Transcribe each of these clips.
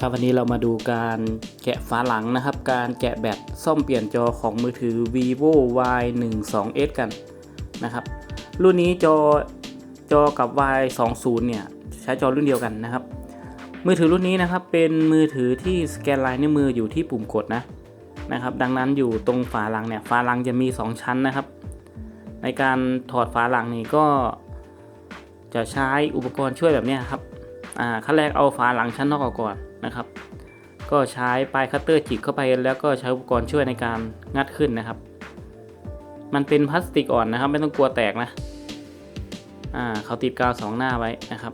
ครับวันนี้เรามาดูการแกะฝาหลังนะครับ การแกะแบตซ่อมเปลี่ยนจอของมือถือ vivo y 1 2 s กันนะครับ รุ่นนี้จอจอกับ y 2 0เนี่ยใช้จอรุ่นเดียวกันนะครับ มือถือรุ่นนี้นะครับเป็นมือถือที่สแกนลายนิ้วมืออยู่ที่ปุ่มกดนะนะครับ ดังนั้นอยู่ตรงฝาหลังเนี่ยฝาหลังจะมี 2 ชั้นนะครับ ในการถอดฝาหลังนี่ก็ จะใช้อุปกรณ์ช่วยแบบนี้ครับอ่าขั้นแรกเอาฝาหลังชั้นนอกออกก่อน นะครับ ก็ใช้ปลายคัตเตอร์จิกเข้าไปแล้วก็ใช้อุปกรณ์ช่วยในการงัดขึ้นนะครับ มันเป็นพลาสติกอ่อนนะครับ ไม่ต้องกลัวแตกนะ อ่าเขาติดกาวสองหน้าไว้นะครับ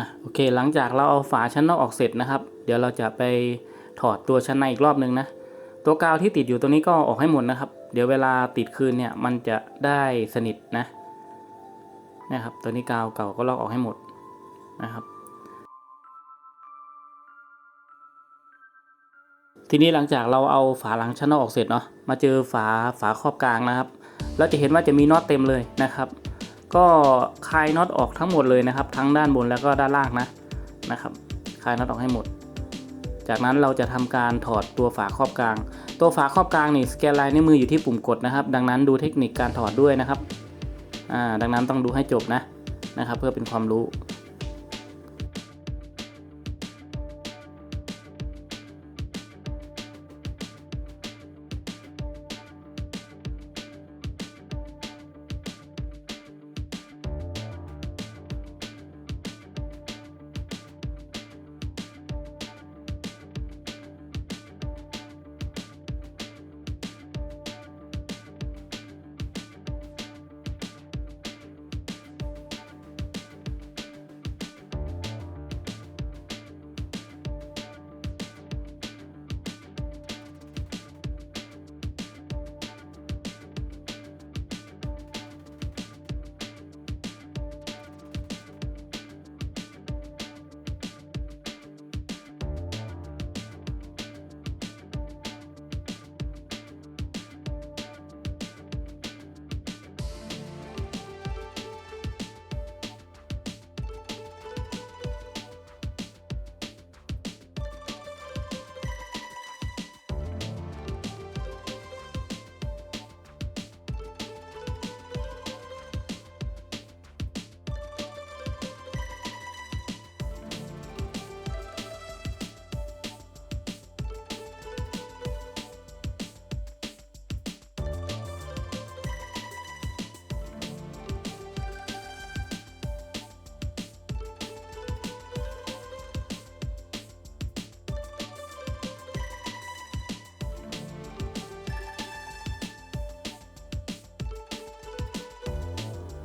อะโอเคหลังจากเราเอาฝาชั้นนอกออกเสร็จนะครับ เดี๋ยวเราจะไปถอดตัวชั้นในอีกรอบนึงนะตัวกาวที่ติดอยู่ตัวนี้ก็ออกให้หมดนะครับ เดี๋ยวเวลาติดคืนเนี่ยมันจะได้สนิทนะนะครับตัวนี้กาวเก่าก็ลอกออกให้หมดนะครับ ทีนี้หลังจากเราเอาฝาหลังชั้นนอกออกเสร็จเนาะมาเจอฝาฝาครอบกลางนะครับ เราจะเห็นว่าจะมีน็อตเต็มเลยนะครับ ก็คลายน็อตออกทั้งหมดเลยนะครับ ทั้งด้านบนแล้วก็ด้านล่างนะนะครับคลายน็อตออกให้หมด จากนั้นเราจะทำการถอดตัวฝาครอบกลาง ตัวฝาครอบกลางนี่สแกนลายนิ้วมืออยู่ที่ปุ่มกดนะครับ ดังนั้นดูเทคนิคการถอดด้วยนะครับอ่าดังนั้นต้องดูให้จบนะนะครับ เพื่อเป็นความรู้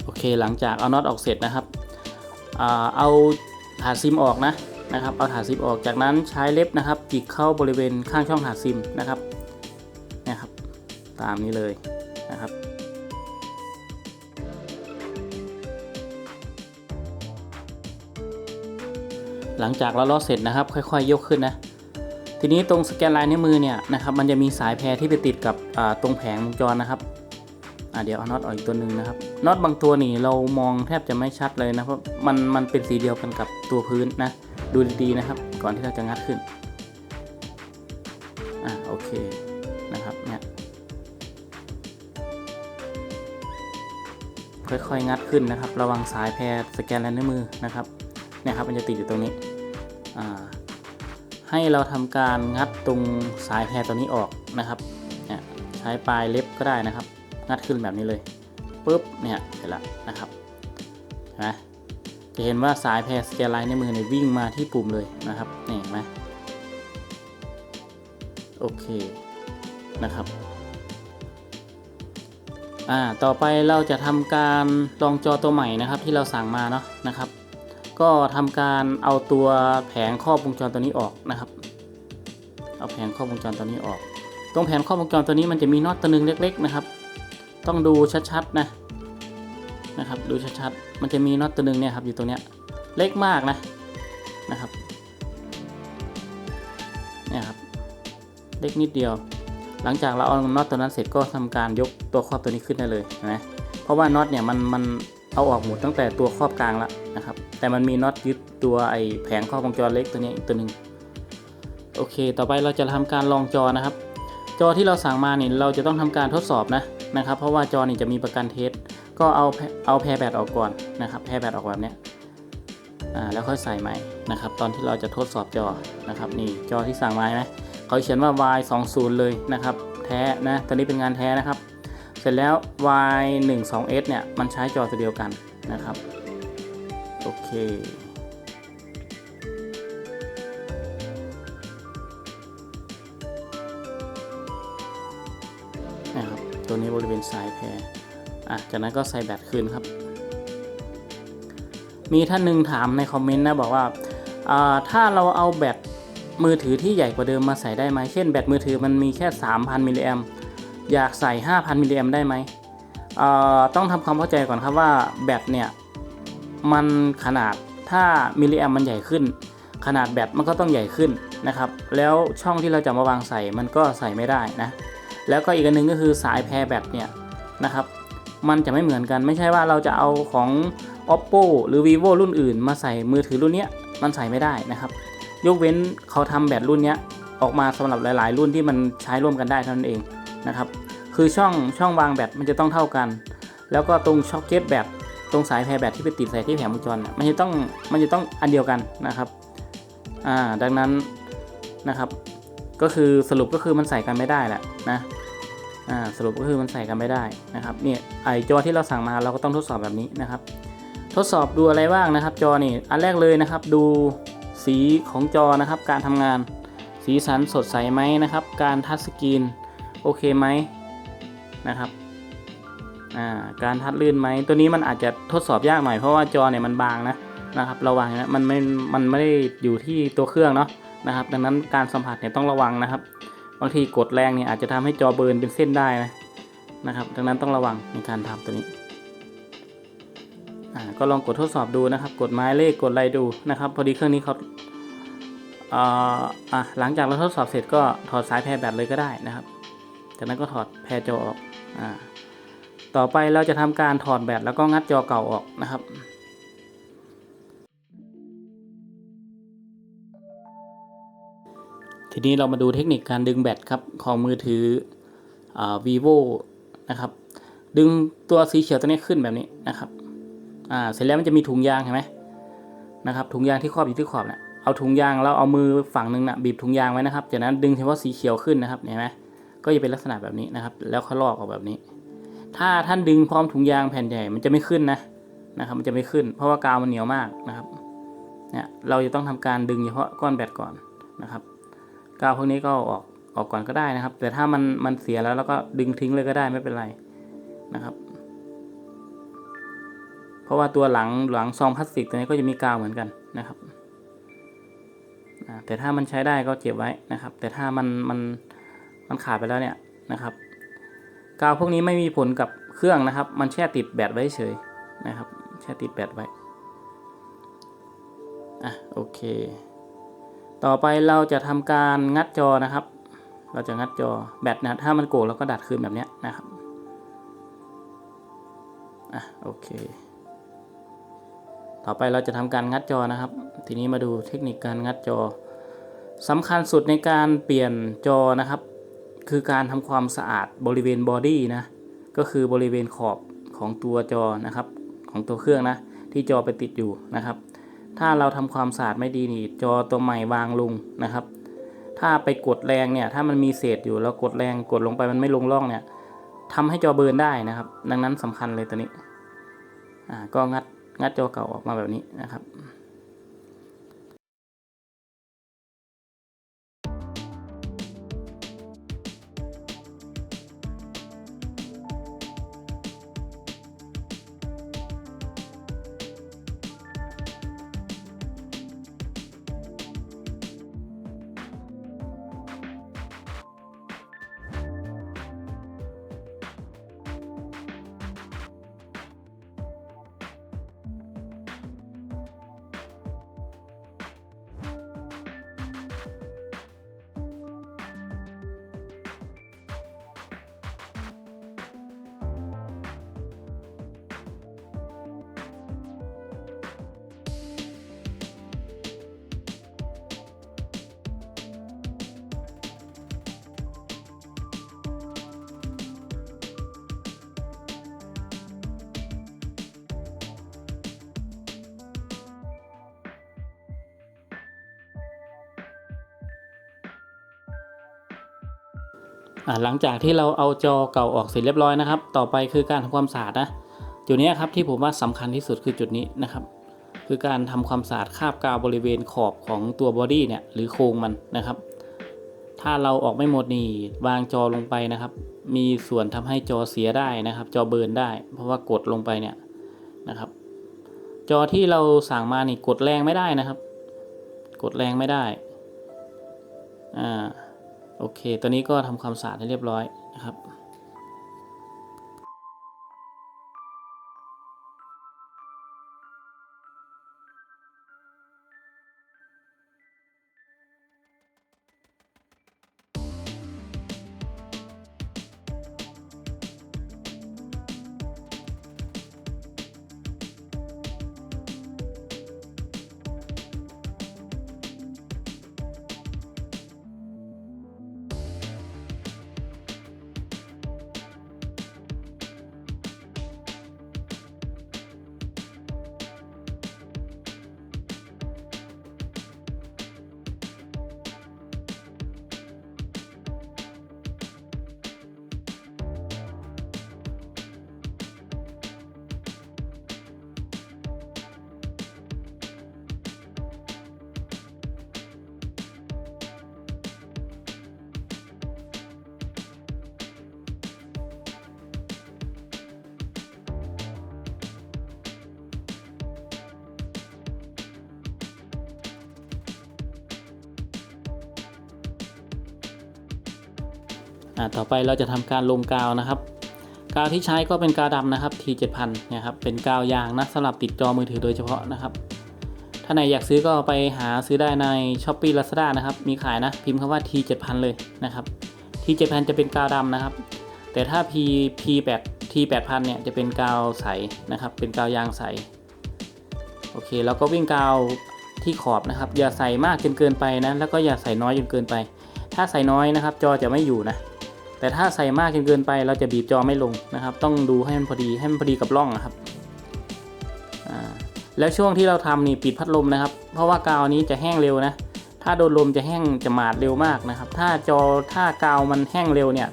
โอเคหลังจากเอาน็อตออกเสร็จนะครับเอาถาดซิมออกนะนะครับ เอาถาดซิมออกจากนั้นใช้เล็บนะครับจิกเข้าบริเวณข้างช่องถาดซิมนะครับนี่ยครับ ตามนี้เลยนะครับหลังจากเราลอดเสร็จนะครับ ค่อยๆ ยกขึ้นนะ ทีนี้ตรงสแกนลายนิ้วมือเนี่ยนะครับ มันจะมีสายแพรที่ไปติดกับตรงแผงวงจรนะครับเดี๋ยวเอาน็อตออกอีกตัวหนึ่งนะครับ น็อตบางตัวนี่เรามองแทบจะไม่ชัดเลยนะเพราะมันมันเป็นสีเดียวกันกับตัวพื้นนะ ดูดีๆนะครับ ก่อนที่เราจะงัดขึ้นอะโอเคนะครับเนี่ยค่อยๆงัดขึ้นนะครับ ระวังสายแพรสแกนลายนิ้วมือนะครับเนี่ยครับมันจะติดอยู่ตรงนี้อ่าให้เราทำการงัดตรงสายแพรตัวนี้ออกนะครับเนี่ยใช้ปลายเล็บก็ได้นะครับ งัดขึ้นแบบนี้เลย ปุ๊บเนี่ยเสร็จแล้วนะครับเห็นไหมจะเห็นว่าสายแพรสแกนไลน์ในมือเนี่ยวิ่งมาที่ปุ่มเลยนะครับนี่เห็นไหมโอเคนะครับอ่าต่อไปเราจะทำการลองจอตัวใหม่นะครับที่เราสั่งมาเนาะนะครับ ก็ทำการเอาตัวแผงครอบวงจรตัวนี้ออกนะครับ เอาแผงครอบวงจรตัวนี้ออก ตรงแผงครอบวงจรตัวนี้มันจะมีน็อตตัวหนึงเล็ก ๆ นะครับ ต้องดูชัดๆนะนะครับ ดูชัดๆ มันจะมีน็อตตัวหนึงเนี่ยครับอยู่ตรงเนี้ยเล็กมากนะนะครับเนี่ยครับเล็กนิดเดียว หลังจากเราเอาน็อตตัวนั้นเสร็จก็ทำการยกตัวครอบตัวนี้ขึ้นได้เลยนไหมเพราะว่าน็อตเนี่ยมันมันเอาออกหมดตั้งแต่ตัวครอบกลางแล้วนะครับ แต่มันมีน็อตยึดตัวไอแผงครอบวงจรเล็กตัวเนี้ยอีกตัวหนึ่งโอเค ต่อไปเราจะทำการลองจอนะครับ จอที่เราสั่งมาเนี่ยเราจะต้องทำการทดสอบนะ นะครับ เพราะว่าจอนี่จะมีประกันเทสก็เอาเอาแพรแบตออกก่อนนะครับ แพรแบตออกแบบเนี้ยแล้วค่อยใส่ใหม่นะครับ ตอนที่เราจะทดสอบจอนะครับ นี่จอที่สั่งมาไหมเขาเขียนว่า y 2 0เลยนะครับ แท้นะตัวนี้เป็นงานแท้นะครับ เสร็จแล้ว y 1 2 s เนี่ยมันใช้จอตัวเดียวกันนะครับ โอเคนะครับ ตัวนี้บริเวณสายแพรอะจากนั้นก็ใส่แบตคืนครับ มีท่านหนึ่งถามในคอมเมนต์นะบอกว่าาถ้าเราเอาแบตมือถือที่ใหญ่กว่าเดิมมาใส่ได้ไหมเช่น แบตมือถือมันมีแค่ 3,000มิลลิแอมอยากใส่ 5,000มิลลิแอมได้ไหมอ่าต้องทำความเข้าใจก่อนครับว่าแบตเนี่ยมันขนาดถ้ามิลลิแอมมันใหญ่ขึ้น ขนาดแบตมันก็ต้องใหญ่ขึ้นนะครับ แล้วช่องที่เราจะมาวางใส่มันก็ใส่ไม่ได้นะ แล้วก็อีกอันนึงก็คือสายแพรแบตเนี่ยนะครับมันจะไม่เหมือนกันไม่ใช่ว่าเราจะเอาของ oppo หรือ vivo รุ่นอื่น มาใส่มือถือรุ่นนี้มันใส่ไม่ได้นะครับ ยกเว้นเขาทำแบตรุ่นนี้ออกมาสำหรับหลาย ๆ รุ่นที่มันใช้ร่วมกันได้เท่านั้นเองนะครับคือช่องช่องวางแบตมันจะต้องเท่ากัน แล้วก็ตรงช็อคเก็ตแบตตรงสายแพรแบตที่ไปติดใส่ที่แผงวงจรน่ะมันจะต้องมันจะต้องอันเดียวกันนะครับอ่าดังนั้นนะครับ ก็คือสรุปก็คือมันใส่กันไม่ได้แหละนะ สรุปก็คือมันใส่กันไม่ได้นะครับเนี่ยไอจอที่เราสั่งมาเราก็ต้องทดสอบแบบนี้นะครับ ทดสอบดูอะไรบ้างนะครับ จอนี่อันแรกเลยนะครับ ดูสีของจอนะครับ การทำงานสีสันสดใสไหมนะครับ การทัชสกรีนโอเคไหมนะครับการทัดลื่นไหมตัวนี้มันอาจจะทดสอบยากหน่อยเพราะว่าจอเนี่ยมันบางนะนะครับระวังนะมันไม่มันไม่ได้อยู่ที่ตัวเครื่องเนาะนะครับ ดังนั้นการสัมผัสเนี่ยต้องระวังนะครับ บางทีกดแรงเนี่ยอาจจะทำให้จอเบิร์นเป็นเส้นได้นะนะครับดังนั้นต้องระวังในการทำตัวนี้อ่าก็ลองกดทดสอบดูนะครับ กดไม้เลขกดอะไรดูนะครับ พอดีเครื่องนี้เขาอ่าหลังจากเราทดสอบเสร็จก็ถอดสายแพรแบตเลยก็ได้นะครับ จากนั้นก็ถอดแพรจอออกอ่าต่อไปเราจะทำการถอดแบตแล้วก็งัดจอเก่าออกนะครับ ทีนี้เรามาดูเทคนิคการดึงแบตครับของมือถืออ vivo นะครับ ดึงตัวสีเขียวตัวนี้ขึ้นแบบนี้นะครับอ่าเสร็จแล้วมันจะมีถุงยางเห็นไหมนะครับถุงยางที่ครอบอยู่ที่ขอบเนี่ยเอาถุงยางแล้วเอามือฝั่งหนึ่งนะบีบถุงยางไว้นะครับจากนั้นดึงเฉพาะสีเขียวขึ้นนะครับเห็นไหมก็จะเป็นลักษณะแบบนี้นะครับ แล้วเขาลอกออกแบบนี้ ถ้าท่านดึงพร้อมถุงยางแผ่นใหญ่มันจะไม่ขึ้นนะนะครับมันจะไม่ขึ้น เพราะว่ากาวมันเหนียวมากนะครับเนี่ยเราจะต้องทำการดึงเฉพาะก้อนแบตก่อนนะครับ กาวพวกนี้ก็ออกออกก่อนก็ได้นะครับ แต่ถ้ามันมันเสียแล้วแล้วก็ดึงทิ้งเลยก็ได้ไม่เป็นไรนะครับ เพราะว่าตัวหลังหลังซองพลาสติกตัวนี้ก็จะมีกาวเหมือนกันนะครับแต่ถ้ามันใช้ได้ก็เก็บไว้นะครับ แต่ถ้ามันมันมันขาดไปแล้วเนี่ยนะครับ กาวพวกนี้ไม่มีผลกับเครื่องนะครับ มันแช่ติดแบตไว้เฉยนะครับ แช่ติดแบตไว้อะโอเค ต่อไปเราจะทำการงัดจอนะครับ เราจะงัดจอแบตนะถ้ามันโกงเราก็ดัดคืนแบบนี้นะครับอะโอเค ต่อไปเราจะทำการงัดจอนะครับ ทีนี้มาดูเทคนิคการงัดจอสำคัญสุดในการเปลี่ยนจอนะครับ คือการทำความสะอาดบริเวณบอดี้นะก็คือบริเวณขอบของตัวจอนะครับ ของตัวเครื่องนะ ที่จอไปติดอยู่นะครับ ถ้าเราทำความสะอาดไม่ดีนี่จอตัวใหม่วางลงนะครับ ถ้าไปกดแรงเนี่ย ถ้ามันมีเศษอยู่แล้วกดแรงกดลงไปมันไม่ลงร่องเนี่ยทำให้จอเบิร์นได้นะครับ ดังนั้นสำคัญเลยตัวนี้ อ่าก็งัดงัดจอเก่าออกมาแบบนี้นะครับ หลังจากที่เราเอาจอเก่าออกเสร็จเรียบร้อยนะครับ ต่อไปคือการทำความสะอาดนะจุดนี้ครับที่ผมว่าสำคัญที่สุดคือจุดนี้นะครับ คือการทำความสะอาดคราบกาวบริเวณขอบของตัวบอดี้เนี่ยหรือโครงมันนะครับ ถ้าเราออกไม่หมดนี่วางจอลงไปนะครับ มีส่วนทำให้จอเสียได้นะครับ จอเบิร์นได้ เพราะว่ากดลงไปเนี่ยนะครับ จอที่เราสั่งมานี่กดแรงไม่ได้นะครับ กดแรงไม่ได้อ่า โอเค ตัวนี้ก็ทำความสะอาดให้เรียบร้อยนะครับ ต่อไปเราจะทำการลงกาวนะครับ กาวที่ใช้ก็เป็นกาวดำนะครับ T7000 เนี่ยครับเป็นกาวยางนะสำหรับติดจอมือถือโดยเฉพาะนะครับ ถ้าไหนอยากซื้อก็ไปหาซื้อได้ใน s h อ p e e Lazada นะครับมีขายนะพิมพ์คำว่า T7000 เลยนะครับ T7000 จะเป็นกาวดำนะครับ แต่ถ้า P P8 T8000 เนี่ยจะเป็นกาวใสนะครับ เป็นกาวยางใสโอเคแล้วก็วิ่งกาวที่ขอบนะครับ อย่าใส่มากจนเกินไปนะแล้วก็อย่าใส่น้อยจนเกินไป ถ้าใส่น้อยนะครับ จอจะไม่อยู่นะ แต่ถ้าใส่มากจนเกินไปเราจะบีบจอไม่ลงนะครับ ต้องดูให้มันพอดีให้มันพอดีกับร่องนะครับแล้วช่วงที่เราทำนี่ปิดพัดลมนะครับ เพราะว่ากาวนี้จะแห้งเร็วนะ ถ้าโดนลมจะแห้งจะหมาดเร็วมากนะครับ ถ้าจอถ้ากาวมันแห้งเร็วเนี่ย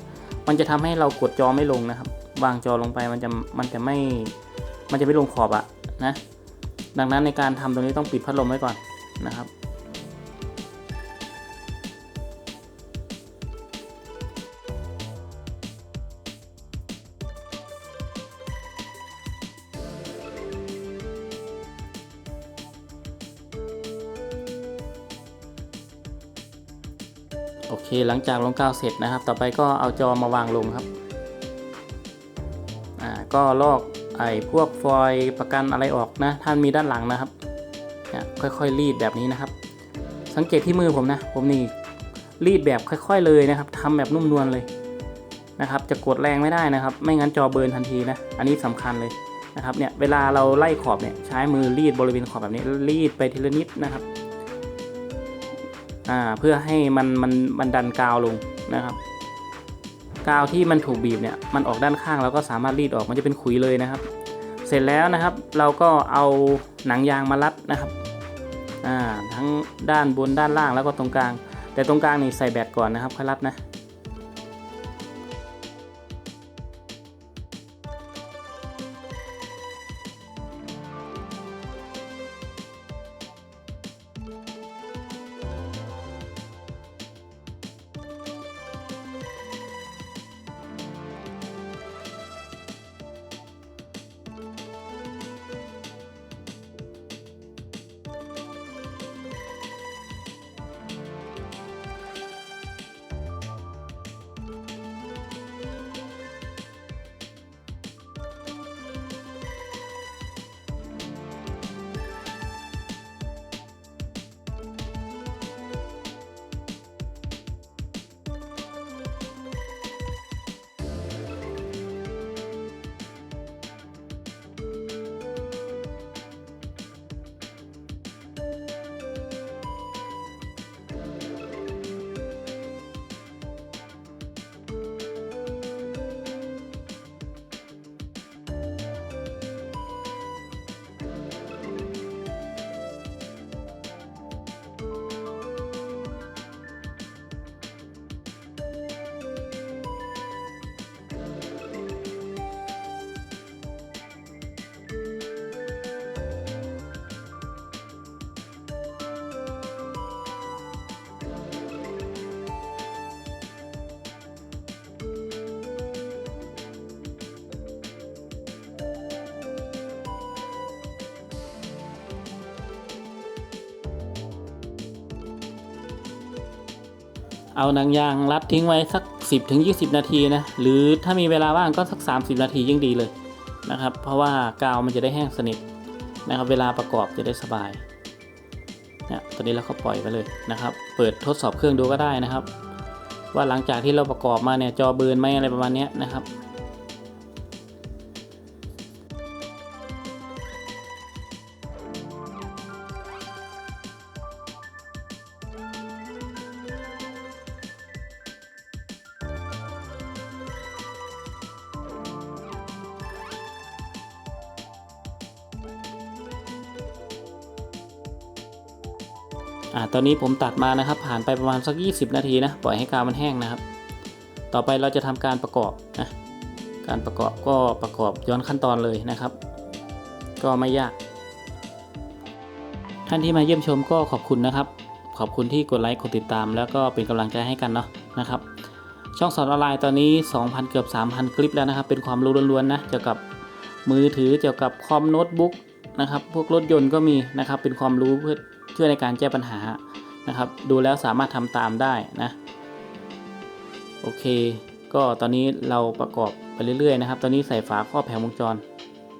มันจะทำให้เรากดจอไม่ลงนะครับ วางจอลงไปมันจะมันจะไม่ มันจะไม่ลงขอบอะนะ ดังนั้นในการทำตรงนี้ต้องปิดพัดลมไว้ก่อนนะครับ หลังจากลงกาวเสร็จนะครับ ต่อไปก็เอาจอมาวางลงครับอ่าก็ลอกไอ้พวกฟอยล์ประกันอะไรออกนะท่านมีด้านหลังนะครับเนี่ยค่อยๆรีดแบบนี้นะครับ สังเกตที่มือผมนะ ผมนี่รีดแบบค่อย ๆ เลยนะครับทำแบบนุ่มนวลเลยนะครับ จะกดแรงไม่ได้นะครับ ไม่งั้นจอเบิร์นทันทีนะ อันนี้สำคัญเลยนะครับ เนี่ย เวลาเราไล่ขอบเนี่ย ใช้มือรีดบริเวณขอบแบบนี้ รีดไปทีละนิดนะครับ อ่าเพื่อให้มันมันมันดันกาวลงนะครับ กาวที่มันถูกบีบเนี่ยมันออกด้านข้างเราก็สามารถรีดออกมันจะเป็นขุยเลยนะครับ เสร็จแล้วนะครับเราก็เอาหนังยางมารัดนะครับอ่าทั้งด้านบนด้านล่างแล้วก็ตรงกลาง แต่ตรงกลางนี่ใส่แบตก่อนนะครับค่อยรัดนะ เอาหนังยางรัดทิ้งไว้สัก 10ถึง20 นาทีนะหรือถ้ามีเวลาว่างก็สัก 30 นาทียิ่งดีเลยนะครับ เพราะว่ากาวมันจะได้แห้งสนิทนะครับ เวลาประกอบจะได้สบายเนี่ยตอนนี้เราก็ปล่อยไปเลยนะครับ เปิดทดสอบเครื่องดูก็ได้นะครับ ว่าหลังจากที่เราประกอบมาเนี่ยจอเบิร์นไหมอะไรประมาณนี้นะครับ อนนี้ผมตัดมานะครับ ผ่านไปประมาณสัก 20 นาทีนะ ปล่อยให้กาวมันแห้งนะครับ ต่อไปเราจะทำการประกอบนะ การประกอบก็ประกอบย้อนขั้นตอนเลยนะครับ ก็ไม่ยาก ท่านที่มาเยี่ยมชมก็ขอบคุณนะครับ ขอบคุณที่กดไลค์ กดติดตาม แล้วก็เป็นกำลังใจให้กันเนาะนะครับ ช่องสอนออนไลน์ตอนนี้ 2,000 เกือบ 3,000 คลิปแล้วนะครับ เป็นความรู้ล้วนๆนะ เกี่ยวกับมือถือ เกี่ยวกับคอมโน้ตบุ๊กนะครับ พวกรถยนต์ก็มีนะครับ เป็นความรู้เพื่อ ช่วยในการแก้ปัญหานะครับ ดูแล้วสามารถทำตามได้นะ โอเค ก็ตอนนี้เราประกอบไปเรื่อยๆนะครับ ตอนนี้ใส่ฝาครอบแผงวงจร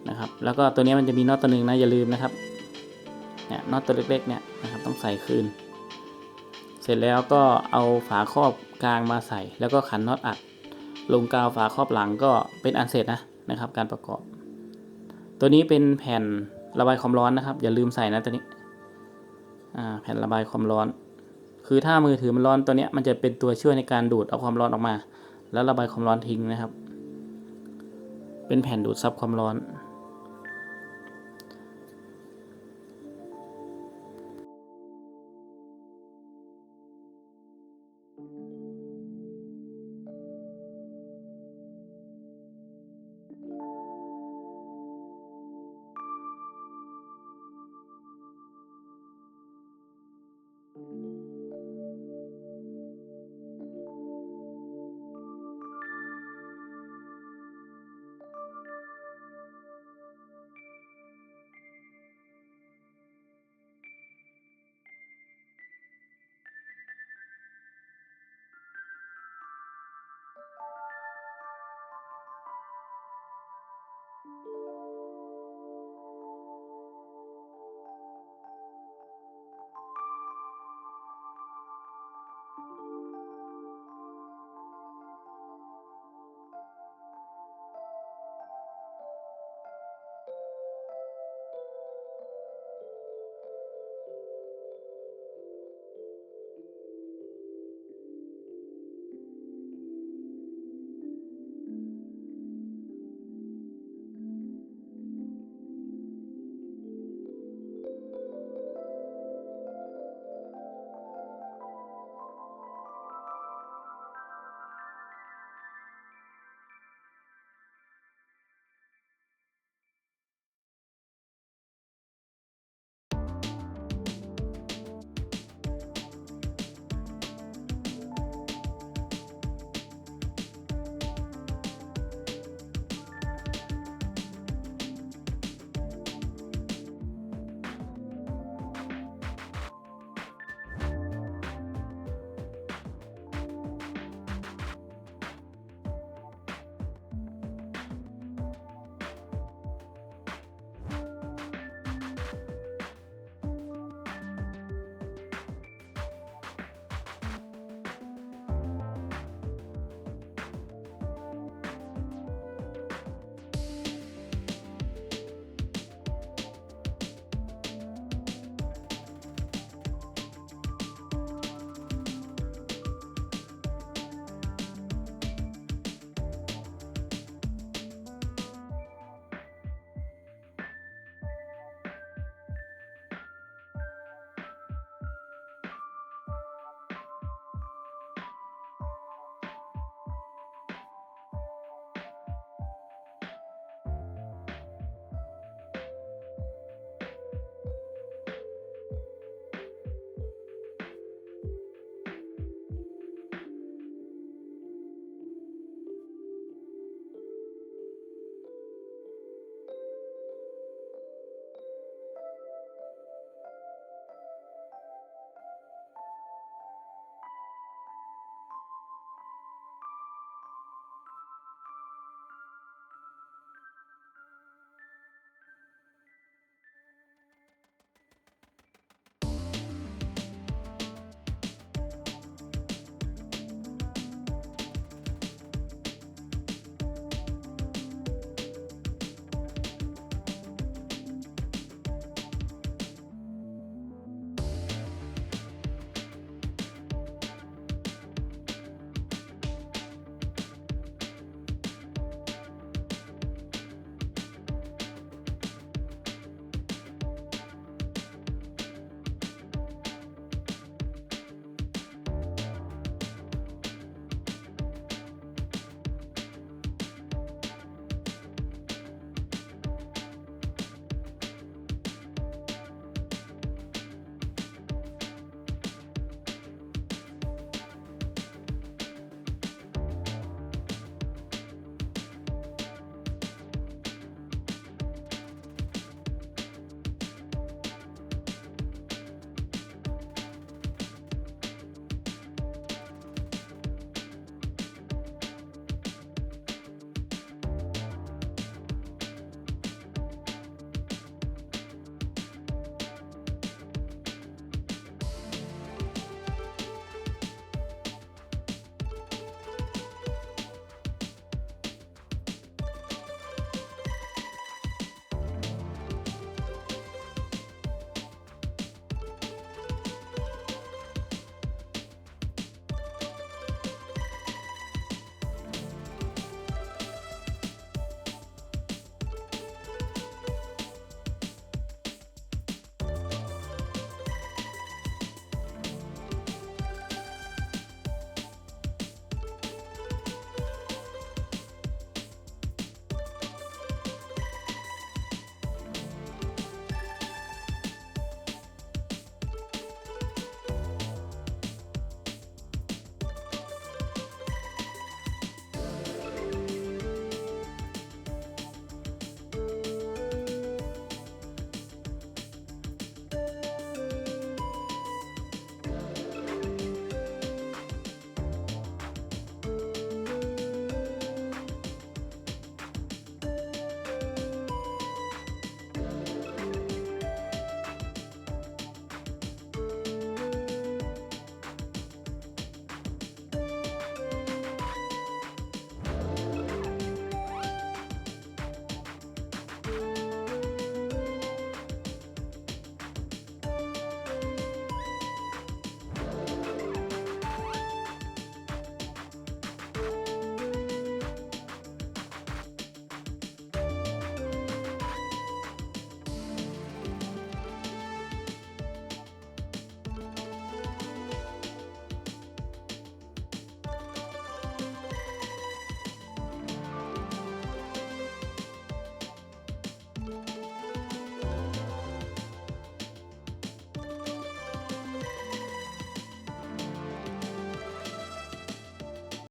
นะครับ แล้วก็ตัวนี้มันจะมีน็อตตัวหนึ่งนะอย่าลืมนะครับ เนี่ยน็อตตัวเล็กๆเนี่ยนะครับต้องใส่คืน เสร็จแล้วก็เอาฝาครอบกลางมาใส่ แล้วก็ขันน็อตอัด ลงกาวฝาครอบหลังก็เป็นอันเสร็จนะนะครับ การประกอบ ตัวนี้เป็นแผ่นระบายความร้อนนะครับ อย่าลืมใส่นะตัวนี้ แผ่นระบายความร้อน คือถ้ามือถือมันร้อนตัวเนี้ยมันจะเป็นตัวช่วยในการดูดเอาความร้อนออกมา แล้วระบายความร้อนทิ้งนะครับ เป็นแผ่นดูดซับความร้อน